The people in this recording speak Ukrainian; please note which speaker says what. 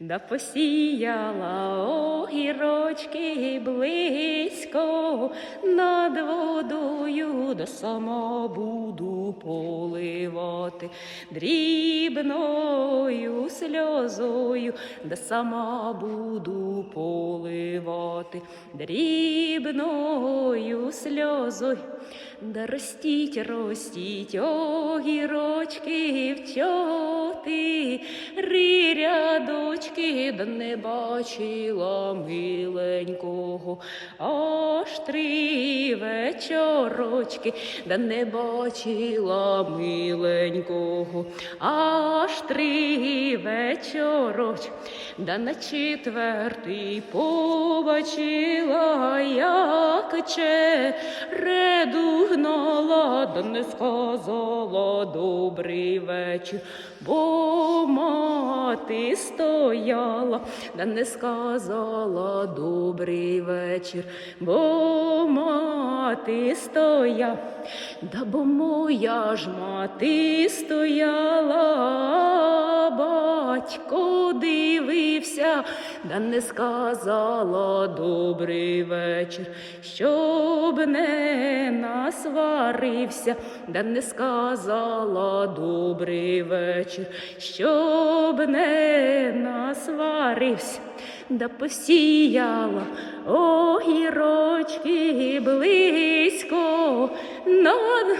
Speaker 1: Да посіяла огірочки близько над водою, да сама буду поливати дрібною сльозою, да сама буду поливати дрібною сльозою. Да ростіть, ростіть огірочки в чотири да не бачила миленького, аж три вечорочки, да не бачила миленького, аж три вечорочки, да на четвертий побачила, як череду не сказала добрий вечір, бо мати стояла, да не сказала добрий вечір, бо мати стояла, да бо моя ж мати стояла, батько дивився, да не сказала добрий вечір, щоб не насварився, да не сказала добрий вечір, щоб не насварився, да посіяла огірочки близько над